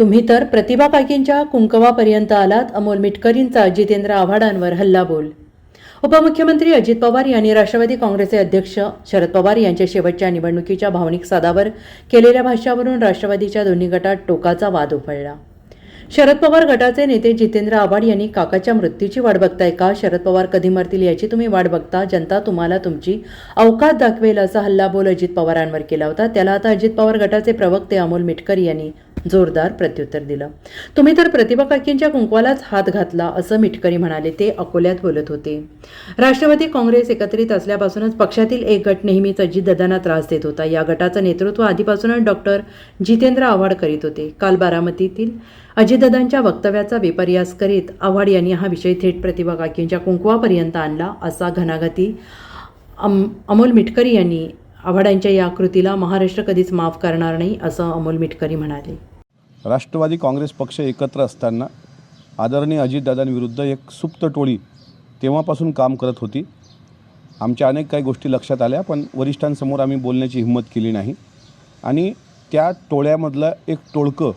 तुम्ही तर प्रतिभा काकींच्या कुंकवापर्यंत आलात अमोल मिटकरींचा जितेंद्र आव्हाडांवर हल्ला बोल उपमुख्यमंत्री अजित पवार यांनी राष्ट्रवादी काँग्रेसचे अध्यक्ष शरद पवार यांच्या शेवटच्या निवडणुकीच्या भावनिक सादावर केलेल्या भाष्यावरून राष्ट्रवादीच्या दोन्ही गटात टोकाचा वाद उफळला. शरद पवार गटाचे नेते जितेंद्र आव्हाड यांनी काकाच्या मृत्यूची वाट बघताय का? शरद पवार कधी मरतील याची तुम्ही वाट बघता? जनता तुम्हाला तुमची अवकात दाखवेल असा हल्लाबोल अजित पवारांवर केला होता. त्याला आता अजित पवार गटाचे प्रवक्ते अमोल मिटकर यांनी जोरदार प्रत्युत्तर दिलं. तुम्ही तर प्रतिभा काकींच्या कुंकवालाच हात घातला असं मिटकरी म्हणाले. ते अकोल्यात बोलत होते. राष्ट्रवादी काँग्रेस एकत्रित असल्यापासूनच पक्षातील एक गट नेहमीच अजितदादांना त्रास देत होता. या गटाचं नेतृत्व आधीपासूनच डॉक्टर जितेंद्र आव्हाड करीत होते. काल बारामतीतील अजितदादांच्या वक्तव्याचा विपर्यास करीत आव्हाड यांनी हा विषय थेट प्रतिभा काकींच्या कुंकवापर्यंत आणला असा घणाघाती अम अमोल मिटकरी यांनी आव्हाडांच्या या कृतीला महाराष्ट्र कधीच माफ करणार नाही असं अमोल मिटकरी म्हणाले. राष्ट्रवादी काँग्रेस पक्ष एकत्र असताना आदरणीय अजितदादांविरुद्ध एक सुप्त टोळी तेव्हापासून काम करत होती. आमच्या अनेक काही गोष्टी लक्षात आल्या पण वरिष्ठांसमोर आम्ही बोलण्याची हिंमत केली नाही. आणि त्या टोळ्यामधलं एक टोळकं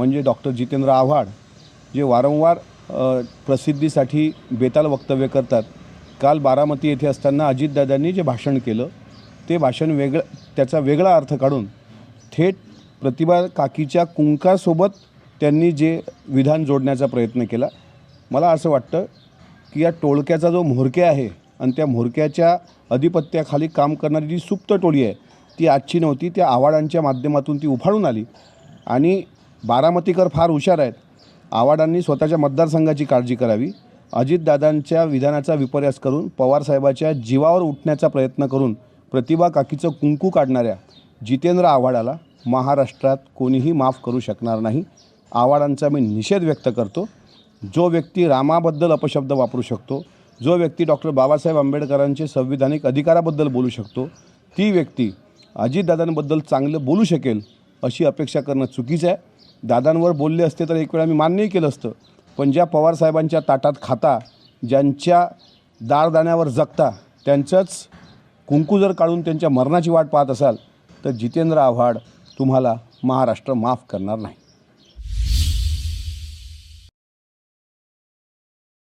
म्हणजे डॉक्टर जितेंद्र आव्हाड जे वारंवार प्रसिद्धीसाठी बेताल वक्तव्य करतात. काल बारामती येथे असताना अजितदादांनी जे भाषण केलं ते भाषण वेगळं त्याचा वेगळा अर्थ काढून थेट प्रतिभा काकीच्या कुंकासोबत त्यांनी जे विधान जोडण्याचा प्रयत्न केला. मला असं वाटतं की या टोळक्याचा जो म्होरक्या आहे आणि त्या म्होरक्याच्या अधिपत्याखाली काम करणारी जी सुप्त टोळी आहे ती आजची नव्हती त्या आव्हाडांच्या माध्यमातून ती उफाळून आली. आणि बारामतीकर फार हुशार आहेत. आव्हाडांनी स्वतःच्या मतदारसंघाची काळजी करावी. अजितदादांच्या विधानाचा विपर्यास करून पवारसाहेबाच्या जीवावर उठण्याचा प्रयत्न करून प्रतिभा काकीचं कुंकू काढणाऱ्या जितेंद्र आव्हाडाला महाराष्ट्रात कोणीही माफ करू शकणार नाही. आव्हाडांचा मी निषेध व्यक्त करतो. जो व्यक्ती रामाबद्दल अपशब्द वापरू शकतो जो व्यक्ती डॉक्टर बाबासाहेब आंबेडकरांचे संविधानिक अधिकाराबद्दल बोलू शकतो ती व्यक्ती अजितदादांबद्दल चांगलं बोलू शकेल अशी अपेक्षा करणं चुकीचं आहे. दादांवर बोलले असते तर एक वेळा मी मान्यही केलं असतं. पण ज्या पवारसाहेबांच्या ताटात खाता ज्यांच्या दारदाण्यावर जगता त्यांचंच कुंकू जर काढून त्यांच्या मरणाची वाट पाहत असाल तर जितेंद्र आव्हाड तुम्हाला महाराष्ट्र माफ करणार नाही.